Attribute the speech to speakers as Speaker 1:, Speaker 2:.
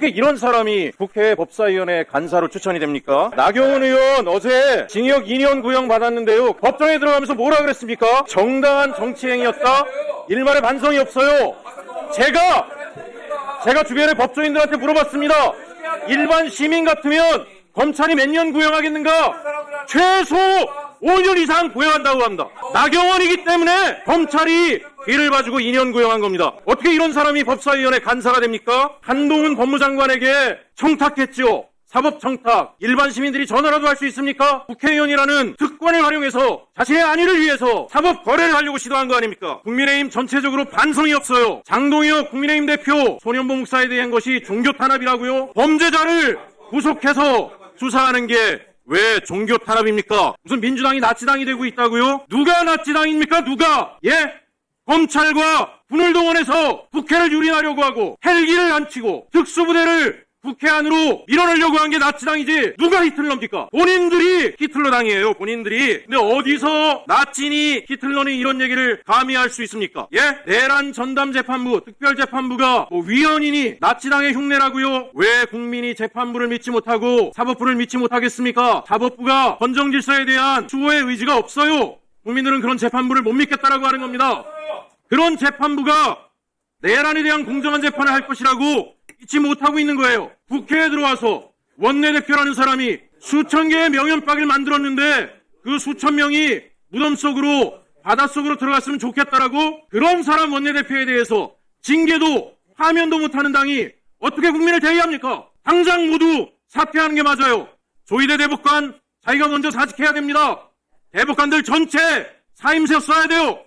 Speaker 1: 어떻게 이런 사람이 국회 법사위원회 간사로 추천이 됩니까? 나경원 의원 어제 징역 2년 구형 받았는데요. 법정에 들어가면서 뭐라 그랬습니까? 정당한 정치행위였다? 일말의 반성이 없어요. 제가 제가 주변의 법조인들한테 물어봤습니다. 일반 시민 같으면 검찰이 몇 년 구형하겠는가? 최소 5년 이상 구형한다고 합니다. 나경원이기 때문에 검찰이 뒤를 봐주고 2년 구형한 겁니다. 어떻게 이런 사람이 법사위원회 간사가 됩니까? 한동훈 법무장관에게 청탁했죠. 사법 청탁. 일반 시민들이 전화라도 할 수 있습니까? 국회의원이라는 특권을 활용해서 자신의 안위를 위해서 사법 거래를 하려고 시도한 거 아닙니까? 국민의힘 전체적으로 반성이 없어요. 장동혁 국민의힘 대표 소년보 목사에 대한 것이 종교 탄압이라고요? 범죄자를 구속해서 수사하는 게 왜 종교 탄압입니까? 무슨 민주당이 나치당이 되고 있다고요? 누가 나치당입니까? 누가? 예? 검찰과 군을 동원해서 국회를 유린하려고 하고 헬기를 안치고 특수부대를 국회 안으로 밀어넣으려고 한 게 나치당이지 누가 히틀러입니까? 본인들이 히틀러당이에요 본인들이 근데 어디서 나치니 히틀러니 이런 얘기를 감히 할 수 있습니까? 예? 내란 전담 재판부 특별 재판부가 뭐 위헌이니 나치당의 흉내라고요? 왜 국민이 재판부를 믿지 못하고 사법부를 믿지 못하겠습니까? 사법부가 헌정 질서에 대한 수호의 의지가 없어요 국민들은 그런 재판부를 못 믿겠다라고 하는 겁니다 그런 재판부가 내란에 대한 공정한 재판을 할 것이라고 믿지 못하고 있는 거예요. 국회에 들어와서 원내대표라는 사람이 수천 개의 명연박을 만들었는데 그 수천 명이 무덤 속으로 바닷속으로 들어갔으면 좋겠다라고 그런 사람 원내대표에 대해서 징계도 파면도 못하는 당이 어떻게 국민을 대의합니까? 당장 모두 사퇴하는 게 맞아요. 조희대 대법관 자기가 먼저 사직해야 됩니다. 대법관들 전체 사임새 써야 돼요.